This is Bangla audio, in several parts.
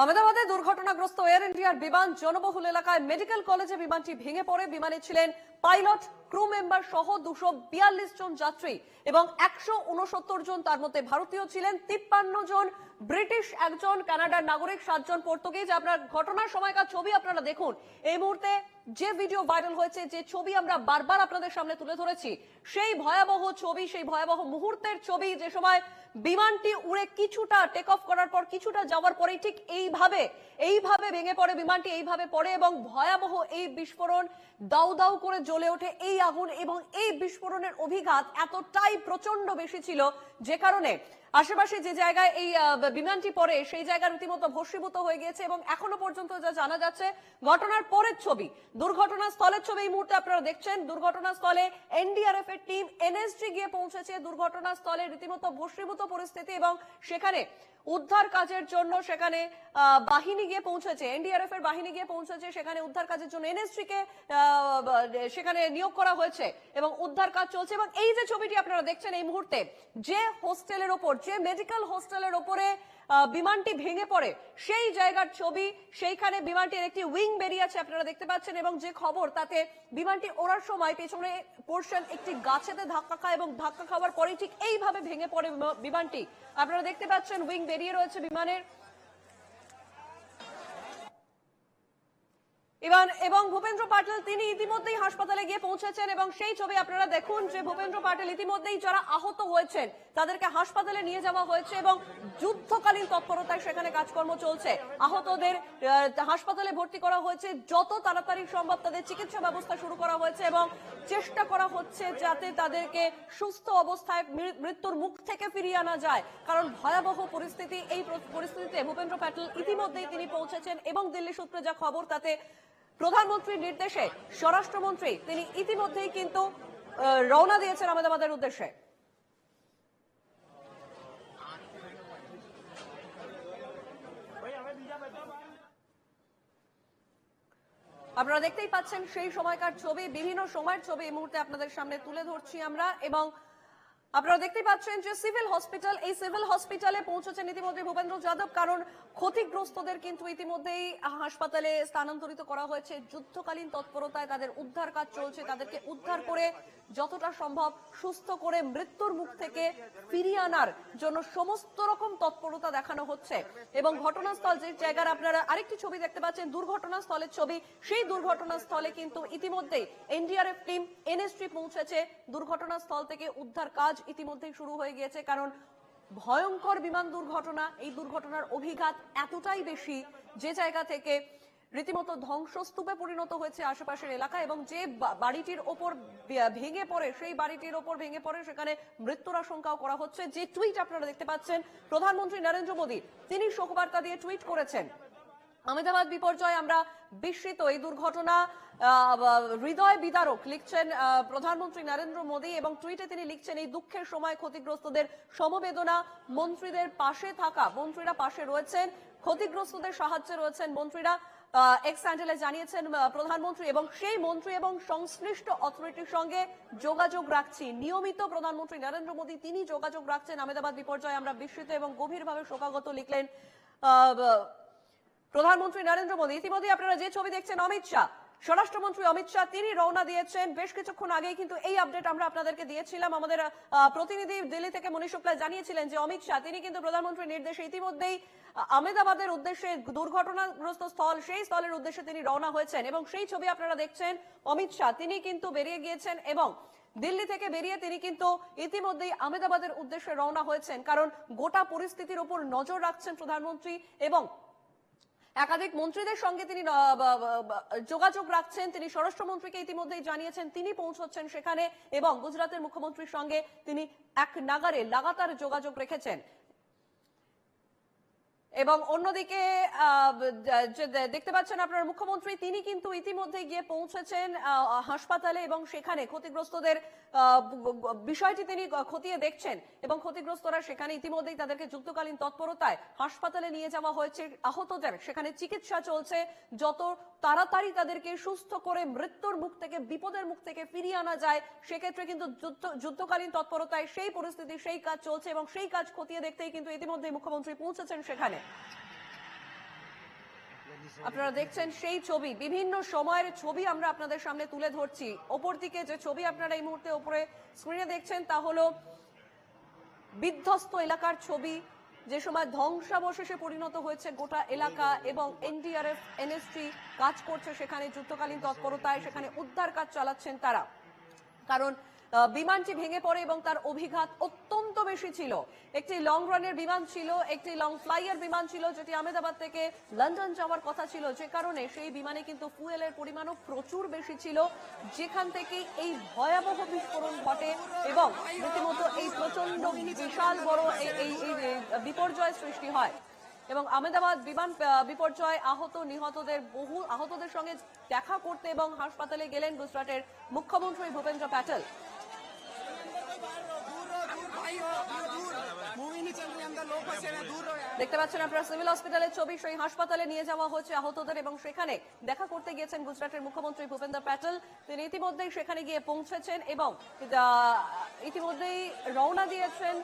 আহমেদাবাদে দুর্ঘটনাগ্রস্ত এয়ার ইন্ডিয়ার বিমান জনবহুল এলাকায় মেডিকেল কলেজে বিমানটি ভেঙে পড়ে। বিমানে ছিলেন পাইলট ক্রু মেম্বার সহ দুশো বিয়াল্লিশ জন যাত্রী এবং একশো উনসত্তর জন তার মধ্যে ভারতীয় ছিলেন। তিপ্পান্ন জন ব্রিটিশ, একজন কানাডার নাগরিক, সাতজন পর্তুগিজ। আপনার ঘটনার সময়কার ছবি আপনারা দেখুন। এই মুহূর্তে যে ভিডিও ভাইরাল হয়েছে, যে ছবি আমরা বারবার আপনাদের সামনে তুলে ধরেছি, সেই ভয়াবহ ছবি, সেই ভয়াবহ মুহূর্তের ছবি, যে সময় বিমানটি উড়ে কিছুটা টেক অফ করার পর, কিছুটা যাওয়ার পরে ঠিক এইভাবে এইভাবে ভেঙে পড়ে বিমানটি, এইভাবে পড়ে এবং ভয়াবহ এই বিস্ফোরণ দাউ দাউ করে জ্বলে ওঠে। এই আগুন এবং এই বিস্ফোরণের অভিঘাত এতটাই প্রচণ্ড বেশি ছিল যে কারণে আশেপাশে যে জায়গায় এই বিমানটি পড়ে, সেই জায়গা রীতিমতো ভস্মীভূত হয়ে গিয়েছে এবং এখনও পর্যন্ত যা জানা যাচ্ছে, ঘটনার পরের ছবি দুর্ঘটনা স্থলের ছবি এই মুহূর্তে আপনারা দেখছেন। দুর্ঘটনা স্থলে এনডিআরএফ এর টিম, এনএসজি গিয়ে পৌঁছেছে। দুর্ঘটনা স্থলে রীতিমতো ভস্মীভূত পরিস্থিতি এবং সেখানে উদ্ধার কাজের জন্য সেখানে বাহিনী গিয়ে পৌঁছেছে, এনডিআরএফ এর বাহিনী গিয়ে পৌঁছেছে, সেখানে উদ্ধার কাজের জন্য এনএসসি কে সেখানে নিয়োগ করা হয়েছে এবং উদ্ধার কাজ চলছে এবং এই যে ছবিটি আপনারা দেখছেন এই মুহূর্তে, যে হোস্টেলের ওপর, যে মেডিকেল হোস্টেলের ওপরে বিমানটি ভেঙে পড়ে। সেই জায়গার ছবি, সেইখানে বিমানটির একটি উইং বেরিয়ে আছে, আপনারা দেখতে পাচ্ছেন, এবং যে খবর, তাতে বিমানটি ওড়ার সময় পেছনে পোর্শন একটি গাছেতে ধাক্কা খায় এবং ধাক্কা খাওয়ার পরে ঠিক এইভাবে ভেঙে পড়ে বিমানটি। আপনারা দেখতে পাচ্ছেন, উইং বেরিয়ে রয়েছে বিমানের। এবং এবং ভূপেন্দ্র পাটিল, তিনি ইতিমধ্যেই হাসপাতালে গিয়ে পৌঁছেছেন এবং সেই ছবি আপনারা দেখুন যে ভূপেন্দ্র পাটেল ইতিমধ্যেই যারা আহত হয়েছেন, তাদেরকে হাসপাতালে নিয়ে যাওয়া হয়েছে এবং যুদ্ধকালীন তৎপরতায় সেখানে কাজকর্ম চলছে। আহতদের হাসপাতালে ভর্তি করা হয়েছে, যত তাড়াতাড়ি সম্ভব তাদের চিকিৎসা ব্যবস্থা শুরু করা হয়েছে এবং চেষ্টা করা হচ্ছে যাতে তাদেরকে সুস্থ অবস্থায় মৃত্যুর মুখ থেকে ফিরিয়ে আনা যায়। কারণ ভয়াবহ পরিস্থিতি, এই পরিস্থিতিতে ভূপেন্দ্র প্যাটেল ইতিমধ্যেই তিনি পৌঁছেছেন এবং দিল্লি সূত্রে যা খবর, তাতে প্রধানমন্ত্রীর নির্দেশে স্বরাষ্ট্রমন্ত্রী তিনি ইতিমধ্যেই কিন্তু রওনা দিয়েছেন আহমেদাবাদের উদ্দেশ্যে। আপনারা দেখতেই পাচ্ছেন সেই সময়কার ছবি, বিভিন্ন সময়ের ছবি এই মুহূর্তে আপনাদের সামনে তুলে ধরছি আমরা এবং আপনারা দেখতেই পাচ্ছেন যে সিভিল হসপিটাল, এই সিভিল হসপিটালে পৌঁছেছেন ইতিমধ্যে ভূপেন্দ্র যাদব, কারণ ক্ষতিগ্রস্তদের কিন্তু ইতিমধ্যেই হাসপাতালে স্থানান্তরিত করা হয়েছে। যুদ্ধকালীন তৎপরতায় তাদের উদ্ধার কাজ চলছে। তাদেরকে উদ্ধার করে যতটা সম্ভব সুস্থ করে মৃত্যুর মুখ থেকে ফিরিয়ে আনার জন্য সমস্ত রকম তৎপরতা দেখানো হচ্ছে। এবং ঘটনাস্থল যে জায়গার আপনারা আরেকটি ছবি দেখতে পাচ্ছেন, দুর্ঘটনাস্থলের ছবি। সেই দুর্ঘটনাস্থলে কিন্তু ইতিমধ্যেই এনডিআরএফ টিম, এনএসটি পৌঁছেছে। দুর্ঘটনাস্থল থেকে উদ্ধার কাজ ইতিমধ্যেই শুরু হয়ে গিয়েছে, কারণ ভয়ঙ্কর বিমান দুর্ঘটনা, এই দুর্ঘটনার অভিঘাত এতটাই বেশি যে জায়গা থেকে রীতিমতো ধ্বংসস্তূপে পরিণত হয়েছে আশেপাশের এলাকা এবং যে বাড়িটির ওপর ভেঙে পড়ে, সেই বাড়িটির ওপর ভেঙে পড়ে সেখানে মৃত্যুর আশঙ্কাও করা হচ্ছে। যে টুইট আপনারা দেখতে পাচ্ছেন, প্রধানমন্ত্রী নরেন্দ্র মোদী, তিনি শোকবার্তা দিয়ে টুইট করেছেন আহমেদাবাদ বিপর্যয় আমরা বিস্মিত। এই দুর্ঘটনা হৃদয় বিদারক লিখছেন প্রধানমন্ত্রী নরেন্দ্র মোদী এবং টুইটে তিনি লিখছেন, এই দুঃখের সময় ক্ষতিগ্রস্তদের সমবেদনা, মন্ত্রীদের পাশে থাকা, মন্ত্রীরা পাশে রয়েছেন, ক্ষতিগ্রস্তদের সাহায্যে রয়েছেন মন্ত্রীরা। এক্স হ্যান্ডেলে জানিয়েছেন প্রধানমন্ত্রী এবং সেই মন্ত্রী এবং সংশ্লিষ্ট অথরিটির সঙ্গে যোগাযোগ রাখছি। নিয়মিত প্রধানমন্ত্রী নরেন্দ্র মোদী, তিনি যোগাযোগ রাখছেন আহমেদাবাদ বিপর্যয়। আমরা বিস্মিত এবং গভীরভাবে শোকাগত লিখলেন প্রধানমন্ত্রী নরেন্দ্র মোদী ইতিমধ্যে আপনারা যে ছবি দেখছেন অমিত শাহ। স্বরাষ্ট্রমন্ত্রী অমিত শাহ তিনি রওনা দিয়েছেন। বেশ কিছুক্ষণ আগেই কিন্তু এই আপডেট আমরা আপনাদেরকে দিয়েছিলাম। আমাদের প্রতিনিধি দিল্লি থেকে মনীষ শুক্লা জানিয়েছিলেন যে অমিত শাহ তিনি কিন্তু প্রধানমন্ত্রীর নির্দেশে ইতিমধ্যেই আহ, আহমেদাবাদের উদ্দেশ্যে দুর্ঘটনাগ্রস্ত স্থল সেই স্থলের উদ্দেশ্যে তিনি রওনা হয়েছেন। এবং সেই ছবি আপনারা দেখছেন অমিত শাহ তিনি কিন্তু বেরিয়ে গিয়েছেন এবং দিল্লি থেকে বেরিয়ে তিনি কিন্তু ইতিমধ্যেই আহমেদাবাদের উদ্দেশ্যে রওনা হয়েছেন। কারণ গোটা পরিস্থিতির উপর নজর রাখছেন প্রধানমন্ত্রী এবং একাধিক মন্ত্রীদের সঙ্গে তিনি যোগাযোগ রাখছেন। তিনি স্বরাষ্ট্রমন্ত্রীকে ইতিমধ্যেই জানিয়েছেন তিনি পৌঁছচ্ছেন সেখানে এবং গুজরাটের মুখ্যমন্ত্রীর সঙ্গে তিনি এক নাগারে লাগাতার যোগাযোগ রেখেছেন। এবং অন্যদিকে দেখতে পাচ্ছেন আপনার মুখ্যমন্ত্রী, তিনি কিন্তু ইতিমধ্যে গিয়ে পৌঁছেছেন হাসপাতালে এবং সেখানে ক্ষতিগ্রস্তদের বিষয়টি তিনি খতিয়ে দেখছেন এবং ক্ষতিগ্রস্তরা সেখানে ইতিমধ্যেই তাদেরকে যুদ্ধকালীন তৎপরতায় হাসপাতালে নিয়ে যাওয়া হয়েছে। আহতদের সেখানে চিকিৎসা চলছে। যত তাড়াতাড়ি তাদেরকে সুস্থ করে মৃত্যুর মুখ থেকে, বিপদের মুখ থেকে ফিরিয়ে আনা যায়, সেক্ষেত্রে কিন্তু যুদ্ধ- যুদ্ধকালীন তৎপরতায় সেই পরিস্থিতি, সেই কাজ চলছে এবং সেই কাজ খতিয়ে দেখতেই কিন্তু ইতিমধ্যেই মুখ্যমন্ত্রী পৌঁছেছেন সেখানে। আপনারা দেখছেন সেই ছবি, বিভিন্ন সময়ের ছবি আমরা আপনাদের সামনে তুলে ধরছি। ওপর দিকে যে ছবি আপনারা এই মুহূর্তে ওপরে স্ক্রিনে দেখছেন, তা হলো বিধ্বস্ত এলাকার ছবি। যে সময় ধ্বংসাবশেষে পরিণত হয়েছে গোটা এলাকা এবং এনডিআরএফ এনএসটি কাজ করছে সেখানে যুদ্ধকালীন তৎপরতায়, সেখানে উদ্ধার কাজ চালাচ্ছেন তারা। কারণ বিমানটি ভেঙে পড়ে এবং তার অভিঘাত অত্যন্ত বেশি ছিল। একটি লং রানের বিমান ছিল, একটি লং ফ্লাইয়ের বিমান ছিল, যেটি আহমেদাবাদ থেকে লন্ডন যাওয়ার কথা ছিল। যে কারণে সেই বিমানে কিন্তু ফুয়েলের পরিমাণও প্রচুর বেশি ছিল। যেখান থেকে এই ভয়াবহ বিস্ফোরণ ঘটে এবং রীতিমতো এই প্রচণ্ড বিশাল বড় এই বিপর্যয় সৃষ্টি হয়। এবং আহমেদাবাদ বিমান বিপর্যয় আহত নিহতদের বহু, আহতদের সঙ্গে দেখা করতে এবং হাসপাতালে গেলেন গুজরাটের মুখ্যমন্ত্রী ভূপেন্দ্র প্যাটেল। দেখতে পাচ্ছেন আপনারা সিভিল হসপিটালের ছবি, সেই হাসপাতালে নিয়ে যাওয়া হচ্ছে আহতদের এবং সেখানে দেখা করতে গিয়েছেন গুজরাটের মুখ্যমন্ত্রী ভূপেন্দ্র প্যাটেল। তিনি ইতিমধ্যেই সেখানে গিয়ে পৌঁছেছেন এবং ইতিমধ্যেই রওনা দিয়েছেন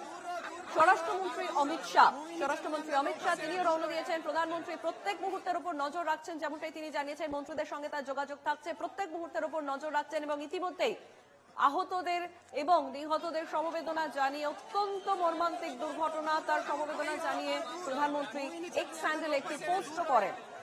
স্বরাষ্ট্রমন্ত্রী অমিত শাহ। স্বরাষ্ট্রমন্ত্রী অমিত শাহ, তিনিও রওনা দিয়েছেন। প্রধানমন্ত্রী প্রত্যেক মুহূর্তের উপর নজর রাখছেন, যেমনটাই তিনি জানিয়েছেন। মন্ত্রীদের সঙ্গে তার যোগাযোগ থাকছে, প্রত্যেক মুহূর্তের উপর নজর রাখছেন এবং ইতিমধ্যেই আহতদের এবং নিহতদের সমবেদনা জানিয়ে অত্যন্ত মর্মান্তিক দুর্ঘটনা, তার সমবেদনা জানিয়ে প্রধানমন্ত্রী এক্স স্যান্ডেল একটি পোস্ট করেন।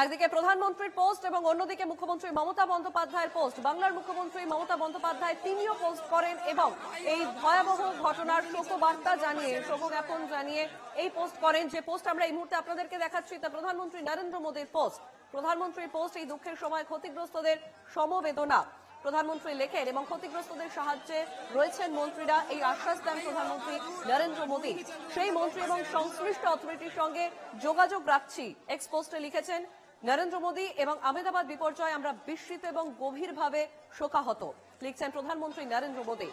একদিকে প্রধানমন্ত্রীর পোস্ট এবং অন্যদিকে মুখ্যমন্ত্রী মমতা বন্দ্যোপাধ্যায়ের পোস্ট। বাংলার মুখ্যমন্ত্রী মমতা বন্দ্যোপাধ্যায় তিনিও পোস্ট করেন এবং এই ভয়াবহ ঘটনার শোকবার্তা জানিয়ে, শোকজ্ঞাপন জানিয়ে এই পোস্ট করেন। যে পোস্ট আমরা এই মুহূর্তে আপনাদেরকে দেখাচ্ছি, তা প্রধানমন্ত্রী নরেন্দ্র মোদীর পোস্ট। প্রধানমন্ত্রীর পোস্ট এই দুঃখের সময় ক্ষতিগ্রস্তদের সমবেদনা প্রধানমন্ত্রী লেখেন এবং ক্ষতিগ্রস্তদের সাহায্যে রয়েছেন মন্ত্রীরা। এই আশ্বাস দেন প্রধানমন্ত্রী নরেন্দ্র মোদী। সেই মন্ত্রী এবং সংশ্লিষ্ট অথরিটির সঙ্গে যোগাযোগ রাখছি এক্সপোস্টে লিখেছেন নরেন্দ্র মোদী এবং আহমেদাবাদ বিপর্যয় আমরা বিস্মিত এবং গভীরভাবে শোকাহত। লিখছেন প্রধানমন্ত্রী নরেন্দ্র মোদী।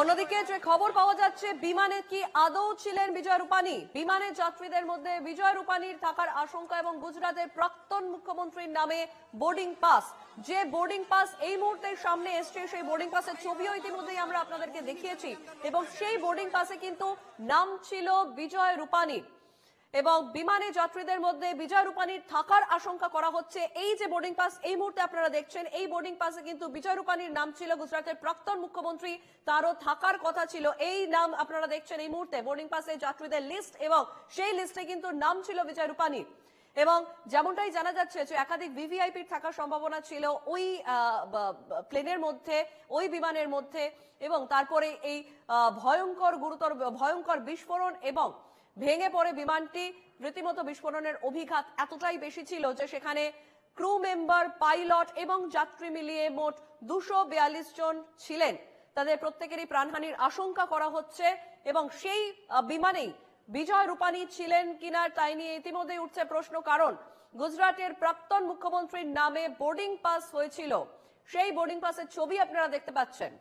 অন্যদিকে যে খবর পাওয়া যাচ্ছে, বিমানে কি আদৌ ছিলেন বিজয় রূপানী? বিমানের যাত্রীদের মধ্যে বিজয় রূপানীর থাকার আশঙ্কা এবং গুজরাটের প্রাক্তন মুখ্যমন্ত্রীর নামে বোর্ডিং পাস। যে বোর্ডিং পাস এই মুহূর্তে সামনে এসছে, সেই বোর্ডিং পাসের ছবিও ইতিমধ্যেই আমরা আপনাদেরকে দেখিয়েছি এবং সেই বোর্ডিং পাসে কিন্তু নাম ছিল বিজয় রূপানীর। এবং বিমানে যাত্রীদের মধ্যে বিজয় রূপানীর থাকার আশঙ্কা করা হচ্ছে। এই যে বোর্ডিং পাস এই মুহূর্তে আপনারা দেখছেন, এই বোর্ডিং পাসে কিন্তু বিজয় রূপানীর নাম ছিল গুজরাটের প্রাক্তন মুখ্যমন্ত্রী, তারও থাকার কথা ছিল। এই নাম আপনারা দেখছেন এই মুহূর্তে বোর্ডিং পাসে যাত্রীদের লিস্ট এবং সেই লিস্টে কিন্তু নাম ছিল বিজয় রূপানীর। এবং যেমনটাই জানা যাচ্ছে যে একাধিক ভিভিআইপির থাকার সম্ভাবনা ছিল ওই প্লেনের মধ্যে, ওই বিমানের মধ্যে এবং তারপরে এই ভয়ঙ্কর গুরুতর, ভয়ঙ্কর বিস্ফোরণ এবং ভেঙে পড়ে বিমানটি রীতিমতো বিস্ফোরণের অভিঘাত এতটাই বেশি ছিল যে সেখানে ক্রু মেম্বার, পাইলট এবং যাত্রী মিলিয়ে মোট দুশো জন ছিলেন। তাদের প্রত্যেকেরই প্রাণহানির আশঙ্কা করা হচ্ছে এবং সেই বিমানেই বিজয় রূপানী ছিলেন কিনা তাই নিয়ে ইতিমধ্যেই উঠছে প্রশ্ন, কারণ গুজরাটের প্রাক্তন মুখ্যমন্ত্রীর নামে বোর্ডিং পাস হয়েছিল। সেই বোর্ডিং পাসের ছবি আপনারা দেখতে পাচ্ছেন।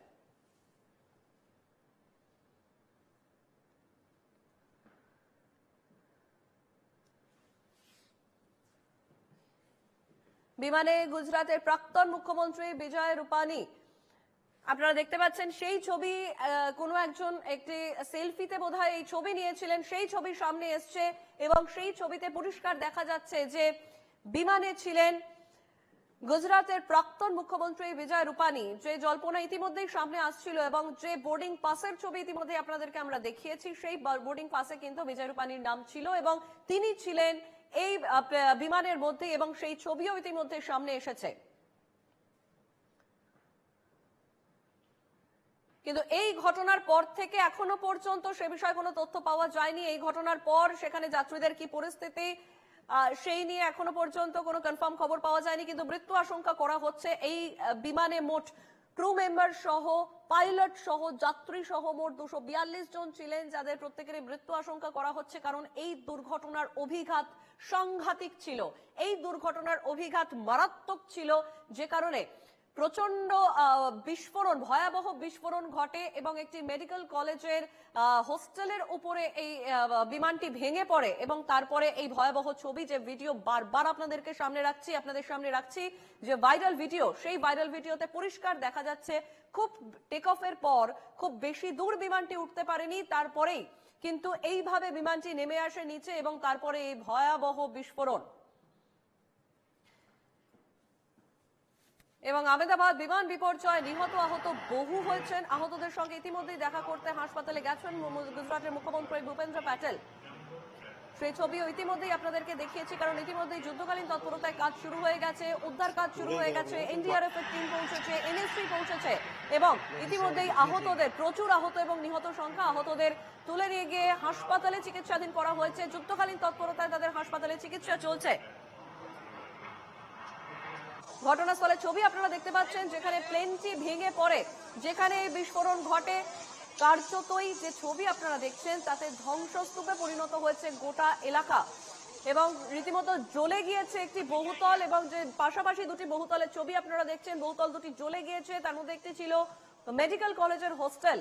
বিমানে গুজরাটের প্রাক্তন মুখ্যমন্ত্রী বিজয় রূপানী আপনারা দেখতে পাচ্ছেন সেই ছবি কোনো একজন একটি সেলফিতে বোধহয় এই ছবি নিয়েছিলেন। সেই ছবি সামনে এসছে এবং সেই ছবিতে পরিষ্কার দেখা যাচ্ছে যে বিমানে ছিলেন গুজরাটের প্রাক্তন মুখ্যমন্ত্রী বিজয় রূপানী। যে জল্পনা ইতিমধ্যেই সামনে আসছিল এবং যে বোর্ডিং পাসের ছবি ইতিমধ্যে আপনাদেরকে আমরা দেখিয়েছি, সেই বোর্ডিং পাসে কিন্তু বিজয় রূপানীর নাম ছিল এবং তিনি ছিলেন এই বিমানের মধ্যে এবং সেই ছবিও ইতিমধ্যে সামনে এসেছে। কিন্তু এই ঘটনার পর থেকে এখনও পর্যন্ত সে বিষয়ে কোনো তথ্য পাওয়া যায়নি। এই ঘটনার পর সেখানে যাত্রীদের কি পরিস্থিতি সেই নিয়ে এখনও পর্যন্ত কোনো কনফার্ম খবর পাওয়া যায়নি, কিন্তু মৃত্যু আশঙ্কা করা হচ্ছে। এই বিমানে মোট ক্রু মেম্বার সহ পাইলট সহ, যাত্রী সহ মোট দুশো বিয়াল্লিশ জন ছিলেন, যাদের প্রত্যেকেরই মৃত্যু আশঙ্কা করা হচ্ছে, কারণ এই দুর্ঘটনার অভিঘাত সাংঘাতিক ছিল। এই দুর্ঘটনার অভিঘাত মারাত্মক ছিল, যে কারণে প্রচণ্ড বিস্ফোরণ, ভয়াবহ বিস্ফোরণ ঘটে এবং একটি মেডিকেল কলেজের হোস্টেলের উপরে এই বিমানটি ভেঙে পড়ে এবং তারপরে এই ভয়াবহ ছবি যে ভিডিও বারবার আপনাদেরকে সামনে রাখছি, আপনাদের সামনে রাখছি, যে ভাইরাল ভিডিও, সেই ভাইরাল ভিডিওতে পরিষ্কার দেখা যাচ্ছে খুব টেক অফের পর খুব বেশি দূর বিমানটি উঠতে পারেনি, তারপরেই কিন্তু এইভাবে বিমানটি নেমে আসে নিচে এবং তারপরে এই ভয়াবহ বিস্ফোরণ। এবং আহমেদাবাদ বিমান বিপর্যয় নিহত, আহত বহু হয়েছেন। আহতদের সঙ্গে ইতিমধ্যেই দেখা করতে হাসপাতালে গেছেন গুজরাটের মুখ্যমন্ত্রী ভূপেন্দ্র প্যাটেল। সেই ছবিও ইতিমধ্যেই আপনাদেরকে দেখিয়েছি, কারণ ইতিমধ্যেই যুদ্ধকালীন তৎপরতায় কাজ শুরু হয়ে গেছে, উদ্ধার কাজ শুরু হয়ে গেছে, এনডিআরএফ এর টিম পৌঁছেছে এনএসসি পৌঁছেছে, এবং ইতিমধ্যেই আহতদের, প্রচুর আহত এবং নিহত সংখ্যা আহতদের তুলে নিয়ে গিয়ে হাসপাতালে চিকিৎসাধীন করা হয়েছে। যুদ্ধকালীন তৎপরতায় তাদের হাসপাতালে চিকিৎসা চলছে। ঘটনাস্থলে ছবি আপনারা দেখতে পাচ্ছেন, যেখানে প্লেনটি ভেঙে পড়ে, যেখানে বিস্ফোরণ ঘটে। কার্যতই যে ছবি আপনারা দেখছেন, তাতে ধ্বংসস্তূপে পরিণত হয়েছে গোটা এলাকা। এবং রীতিমতো জ্বলে গিয়েছে একটি বহুতল এবং যে পাশাপাশি দুটি বহুতলের ছবি আপনারা দেখছেন, বহুতল দুটি জ্বলে গিয়েছে। তার মধ্যে একটি ছিল মেডিকেল কলেজের হোস্টেল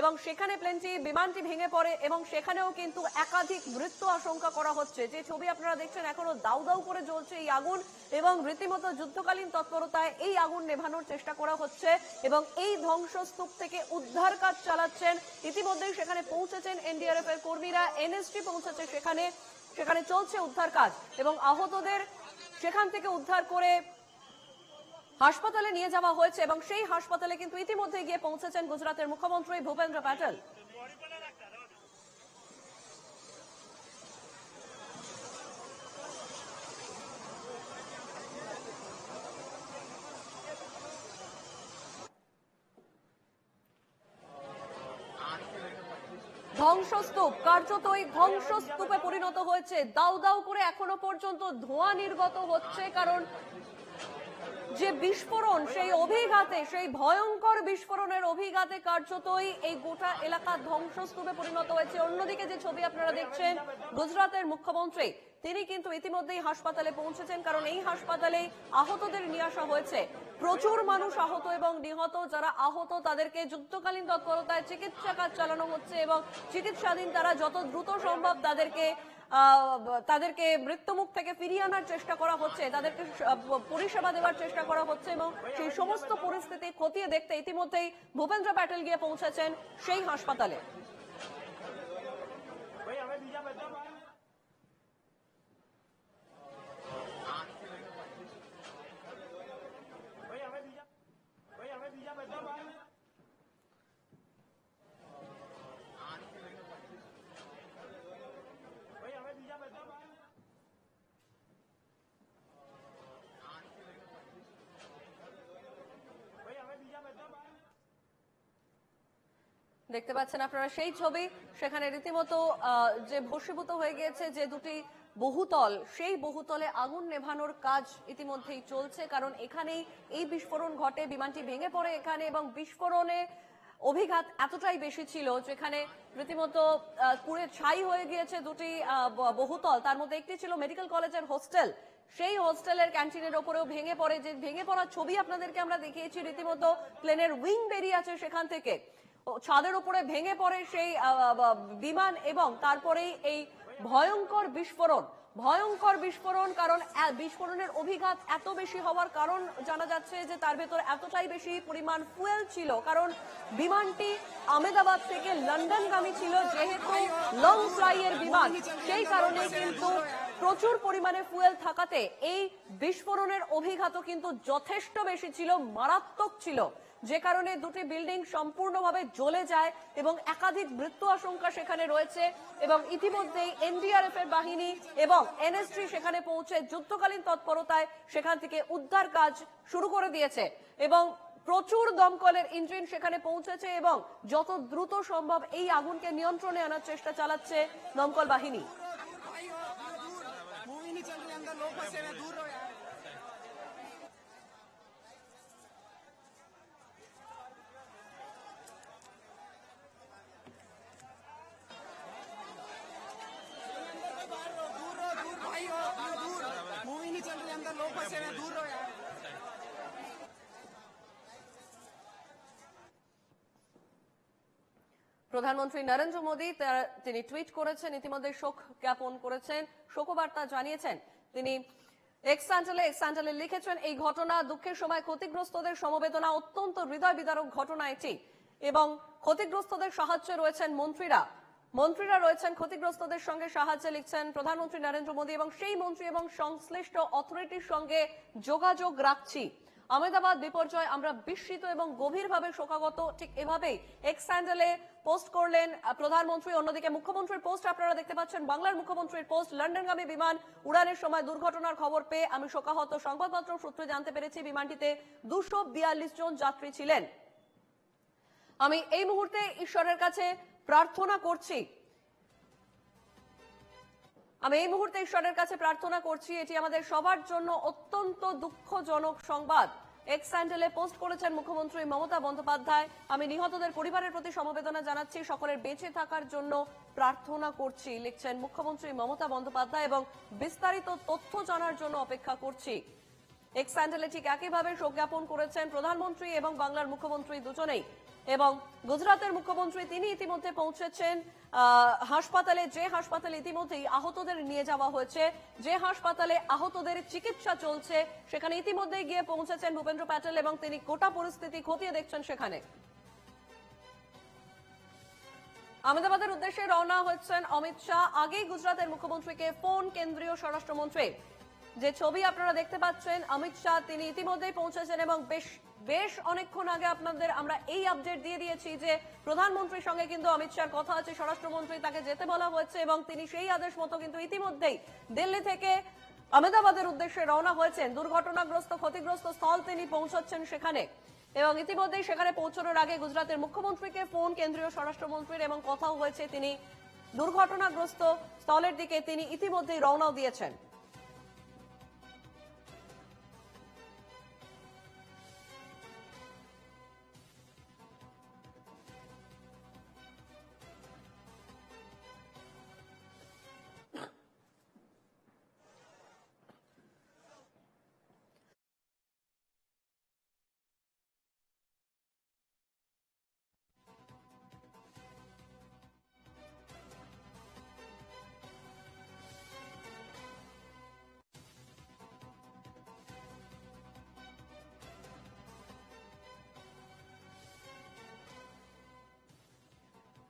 এবং সেখানে প্লেনটি বিমানটি ভেঙে পড়ে এবং সেখানেও কিন্তু একাধিক মৃত্যু আশঙ্কা করা হচ্ছে। যে ছবি আপনারা দেখছেন, এখনও দাউ দাউ করে জ্বলছে এই আগুন এবং রীতিমতো যুদ্ধকালীন তৎপরতায় এই আগুন নেভানোর চেষ্টা করা হচ্ছে এবং এই ধ্বংসস্তূপ থেকে উদ্ধার কাজ চালাচ্ছেন। ইতিমধ্যেই সেখানে পৌঁছেছেন এনডিআরএফ এর কর্মীরা, এনএসটি পৌঁছেছে সেখানে সেখানে চলছে উদ্ধার কাজ এবং আহতদের সেখান থেকে উদ্ধার করে হাসপাতালে নিয়ে যাওয়া হয়েছে এবং সেই হাসপাতালে কিন্তু ইতিমধ্যে গিয়ে পৌঁছেছেন গুজরাটের মুখ্যমন্ত্রী ভূপেন্দ্র প্যাটেল ধ্বংসস্তূপ, কার্যত কার্যতই ধ্বংসস্তূপে পরিণত হয়েছে। দাউ দাউ করে এখনও পর্যন্ত ধোঁয়া নির্গত হচ্ছে, কারণ যে বিস্ফোরণ, সেই অভিঘাতে, সেই ভয়ঙ্কর বিস্ফোরণের অভিঘাতে কার্যতই এই গোটা এলাকা ধ্বংসস্তূপে পরিণত হয়েছে। অন্যদিকে যে ছবি আপনারা দেখছেন, গুজরাটের মুখ্যমন্ত্রী, তিনি কিন্তু ইতিমধ্যেই হাসপাতালে পৌঁছেছেন, কারণ এই হাসপাতালে আহতদের নিয়ে আসা হয়েছে। প্রচুর মানুষ আহত এবং নিহত, যারা আহত, তাদেরকে যুদ্ধকালীন তৎপরতায় চিকিৎসা কাজ চালানো হচ্ছে এবং চিকিৎসাধীন তারা যত দ্রুত সম্ভব তাদেরকে তাদেরকে মৃত্যুমুখ থেকে ফিরিয়ে আনার চেষ্টা করা হচ্ছে, তাদেরকে পরিষেবা দেওয়ার চেষ্টা করা হচ্ছে এবং সেই সমস্ত পরিস্থিতি খতিয়ে দেখতে ইতিমধ্যেই ভূপেন্দ্র প্যাটেল গিয়ে পৌঁছেছেন সেই হাসপাতালে। দেখতে পাচ্ছেন আপনারা সেই ছবি। সেখানে রীতিমতো যে ভস্মীভূত হয়ে গিয়েছে যে দুটি বহুতল, সেই বহুতলে আগুন নেভানোর কাজ ইতিমধ্যেই চলছে। কারণ এখানেই এই বিস্ফোরণ ঘটে, বিমানটি ভেঙে পড়ে এখানে এবং বিস্ফোরণে অভিঘাত এতটাই বেশি ছিল যেখানে রীতিমতো পুড়ে ছাই হয়ে গিয়েছে দুটি বহুতল। তার মধ্যে একটি ছিল মেডিকেল কলেজের হোস্টেল। সেই হোস্টেলের ক্যান্টিনের ওপরেও ভেঙে পড়ে, যে ভেঙে পড়ার ছবি আপনাদেরকে আমরা দেখিয়েছি, রীতিমতো প্লেনের উইং বেরিয়ে আছে সেখান থেকে। ছাদের উপরে ভেঙে পড়ে সেই বিমান এবং তারপরেই এই ভয়ঙ্কর বিস্ফোরণ। ভয়ঙ্কর বিস্ফোরণ কারণ বিস্ফোরণের অভিঘাত এত বেশি হওয়ার কারণ জানা যাচ্ছে যে তার ভেতর এতটাই বেশি পরিমাণ ফুয়েল ছিল। কারণ বিমানটি আহমেদাবাদ থেকে লন্ডনগামী ছিল, যেহেতু লং ফ্লাই এর বিমান। সেই কারণে কিন্তু প্রচুর পরিমাণে ফুয়েল থাকাতে এই বিস্ফোরণের অভিঘাতও কিন্তু যথেষ্ট বেশি ছিল, মারাত্মক ছিল। যে কারণে দুটি বিল্ডিং সম্পূর্ণভাবে জ্বলে যায় এবং একাধিক মৃত্যু আশঙ্কা সেখানে রয়েছে এবং ইতিমধ্যেই এনডিআরএফ এর বাহিনী এবং এনএসজি সেখানে পৌঁছে যুদ্ধকালীন তৎপরতায় সেখান থেকে উদ্ধার কাজ শুরু করে দিয়েছে এবং প্রচুর দমকলের ইঞ্জিন সেখানে পৌঁছেছে এবং যত দ্রুত সম্ভব এই আগুনকে নিয়ন্ত্রণে আনার চেষ্টা চালাচ্ছে দমকল বাহিনী। প্রধানমন্ত্রী নরেন্দ্র মোদী তিনি টুইট করেছেন, ইতিমধ্যে শোক জ্ঞাপন করেছেন, শোকবার্তা জানিয়েছেন। তিনি এক্স স্যান্ডেলে লিখেছেন, এই ঘটনা দুঃখের সময় ক্ষতিগ্রস্তদের সমবেদনা অত্যন্ত হৃদয় বিদারক ঘটনা এটি। এবং ক্ষতিগ্রস্তদের সাহায্যে রয়েছেন মন্ত্রীরা। মন্ত্রীরা রয়েছেন, ক্ষতিগ্রস্তদের সঙ্গে সাহায্যে লিখছেন প্রধানমন্ত্রী নরেন্দ্র মোদী এবং সেই মন্ত্রী এবং সংশ্লিষ্ট অথরিটির সঙ্গে যোগাযোগ রাখছি। আহমেদাবাদ বিপর্যয়, আমরা বিস্মিত এবং গভীরভাবে শোকাগত, ঠিক এভাবেই এক্স স্যান্ডেলে পোস্ট করলেন প্রধানমন্ত্রী, অন্যদিকে মুখ্যমন্ত্রীর পোস্ট আপনারা দেখতে পাচ্ছেন, বাংলার মুখ্যমন্ত্রীর পোস্ট, লন্ডনগামী বিমান, উড়ানের সময় দুর্ঘটনার খবর পেয়ে আমি শোকাহত। সংবাদপত্র সূত্রে জানতে পেরেছি, বিমানটিতে দুশো জন যাত্রী ছিলেন। আমি এই মুহূর্তে ঈশ্বরের কাছে প্রার্থনা করছি। আমি এই মুহূর্তে ঈশ্বরের কাছে প্রার্থনা করছি, এটি আমাদের সবার জন্য অত্যন্ত দুঃখজনক সংবাদ। এক্স স্যান্ডেলে পোস্ট করেছেন মুখ্যমন্ত্রী মমতা বন্দ্যোপাধ্যায়। আমি নিহতদের পরিবারের প্রতি সমবেদনা জানাচ্ছি, সকলের বেঁচে থাকার জন্য প্রার্থনা করছি, লিখছেন মুখ্যমন্ত্রী মমতা বন্দ্যোপাধ্যায় এবং বিস্তারিত তথ্য জানার জন্য অপেক্ষা করছি। এক্স স্যান্ডেলে ঠিক একইভাবে শোক জ্ঞাপন করেছেন প্রধানমন্ত্রী এবং বাংলার মুখ্যমন্ত্রী দুজনেই। এবং গুজরাটের মুখ্যমন্ত্রী তিনি ইতিমধ্যে পৌঁছেছেন। হাসপাতালে, যে হাসপাতালে ইতিমধ্যেই আহতদের নিয়ে যাওয়া হয়েছে, যে হাসপাতালে আহতদের চিকিৎসা চলছে, সেখানে ইতিমধ্যে গিয়ে পৌঁছেছেন ভূপেন্দ্র প্যাটেল এবং তিনি গোটা পরিস্থিতি খতিয়ে দেখছেন সেখানে। আহমেদাবাদের উদ্দেশ্যে রওনা হচ্ছেন অমিত শাহ। আগেই গুজরাটের মুখ্যমন্ত্রীকে ফোন কেন্দ্রীয় স্বরাষ্ট্রমন্ত্রী যে ছবি আপনারা দেখতে পাচ্ছেন, অমিত শাহ তিনি ইতিমধ্যেই পৌঁছেছেন এবং বেশ বেশ অনেকক্ষণ আগে আপনাদের আমরা এই আপডেট দিয়ে দিয়েছি যে প্রধানমন্ত্রীর সঙ্গে কিন্তু অমিত শাহর কথা আছে, স্বরাষ্ট্রমন্ত্রী তাকে যেতে বলা হয়েছে এবং তিনি সেই আদেশ মতো কিন্তু ইতিমধ্যেই দিল্লি থেকে আহমেদাবাদের উদ্দেশ্যে রওনা হয়েছেন। দুর্ঘটনাগ্রস্ত, ক্ষতিগ্রস্ত স্থল তিনি পৌঁছচ্ছেন সেখানে এবং ইতিমধ্যেই সেখানে পৌঁছানোর আগে গুজরাটের মুখ্যমন্ত্রীকে ফোন, কেন্দ্রীয় স্বরাষ্ট্রমন্ত্রীর এবং কথাও হয়েছে তিনি দুর্ঘটনাগ্রস্ত স্থলের দিকে তিনি ইতিমধ্যেই রওনাও দিয়েছেন।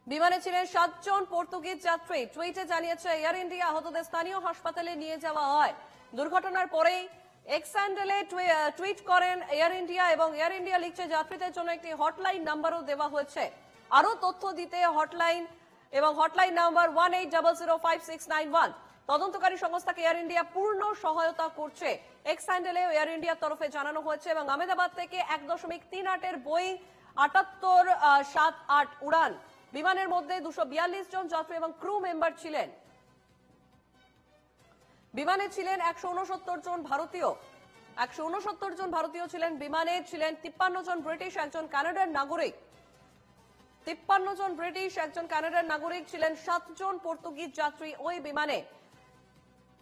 বিমানে ছিলেন সাতজন পর্তুগিজ যাত্রী। টুইটে জানিয়েছে, এয়ার ইন্ডিয়া আহতদের স্থানীয় হাসপাতালে নিয়ে যাওয়া হয়। দুর্ঘটনার পরেই এক্স হ্যান্ডেলে টুইট করেন এয়ার ইন্ডিয়া এবং এয়ার ইন্ডিয়া লিখছে, যাত্রীদের জন্য একটি হটলাইন নাম্বারও দেওয়া হয়েছে। আরও তথ্য দিতে হটলাইন এবং hotline number one eight double zero five six nine one তদন্তকারী সংস্থাকে এয়ার ইন্ডিয়া পূর্ণ সহায়তা করছে। এক্স হ্যান্ডেলে এয়ার ইন্ডিয়ার তরফে জানানো হয়েছে এবং আহমেদাবাদ থেকে এক দশমিক তিন আটের বই আটাত্তর সাত আট উড়ান। বিমানের মধ্যে দুশো জন যাত্রী এবং ক্রু মেম্বার ছিলেন। বিমানে ছিলেন একশো উনসত্তর জন ভারতীয়। একশো উনসত্তর জন ভারতীয় ছিলেন বিমানে, ছিলেন তিপ্পান্ন জন ব্রিটিশ, একজন কানাডার নাগরিক। তিপ্পান্ন জন ব্রিটিশ, একজন কানাডার নাগরিক ছিলেন সাতজন পর্তুগিজ যাত্রী ওই বিমানে।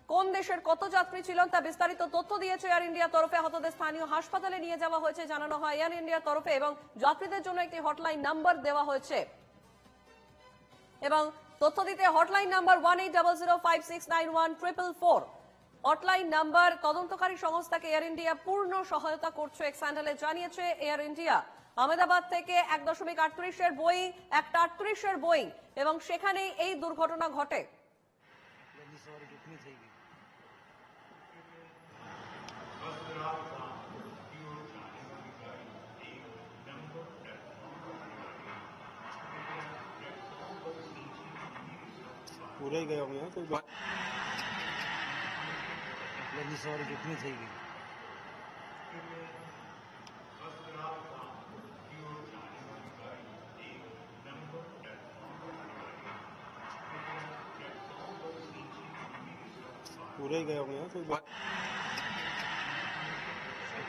কোন দেশের কত যাত্রী ছিলেন তা বিস্তারিত তথ্য দিয়েছে এয়ার ইন্ডিয়া তরফে। আহতদের স্থানীয় হাসপাতালে নিয়ে যাওয়া হয়েছে, জানানো হয় এয়ার ইন্ডিয়ার তরফে এবং যাত্রীদের জন্য একটি হটলাইন নাম্বার দেওয়া হয়েছে। এবং তথ্য দিতে hotline number one eight double zero five six nine one triple four hotline number তদন্তকারী সংস্থাকে এয়ার ইন্ডিয়া পূর্ণ সহায়তা করছে এক স্যান্ডেলে জানিয়েছে এয়ার ইন্ডিয়া আহমেদাবাদ থেকে এক দশমিক আটত্রিশের বই একটা আটত্রিশের বই এবং সেখানেই এই দুর্ঘটনা ঘটে। पूरे ही गए होंगे कोई बात अपनी सवारी कितनी चाहिए पूरे ही गए होंगे कोई बात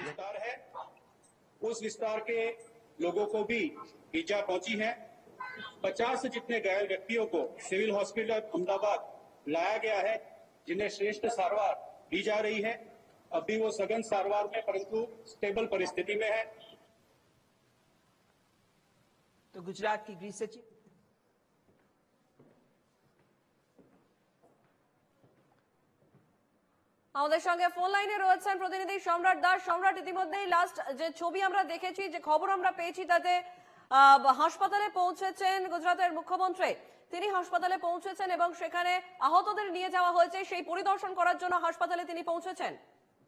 विस्तार है, उस विस्तार के लोगों को भी ईजा पहुँची है। 50 से जितने घायल व्यक्तियों को सिविल हॉस्पिटल अहमदाबाद लाया गया है जिन्हें श्रेष्ठ सारवार दी जा रही है। अभी वो सघन सारवार में परंतु स्टेबल परिस्थिति में है। तो गुजरात की गृह सचिव। আমাদের সঙ্গে ফোন লাইনে রয়েছেন প্রতিনিধি সম্রাট দাস। সম্রাট ইতিমধ্যেই লাস্ট হাসপাতালে পৌঁছেছেন গুজরাটের মুখ্যমন্ত্রী। তিনি হাসপাতালে পৌঁছেছেন এবং সেখানে আহতদের নিয়ে যাওয়া হয়েছে। সেই পরিদর্শন করার জন্য হাসপাতালে তিনি পৌঁছেছেন।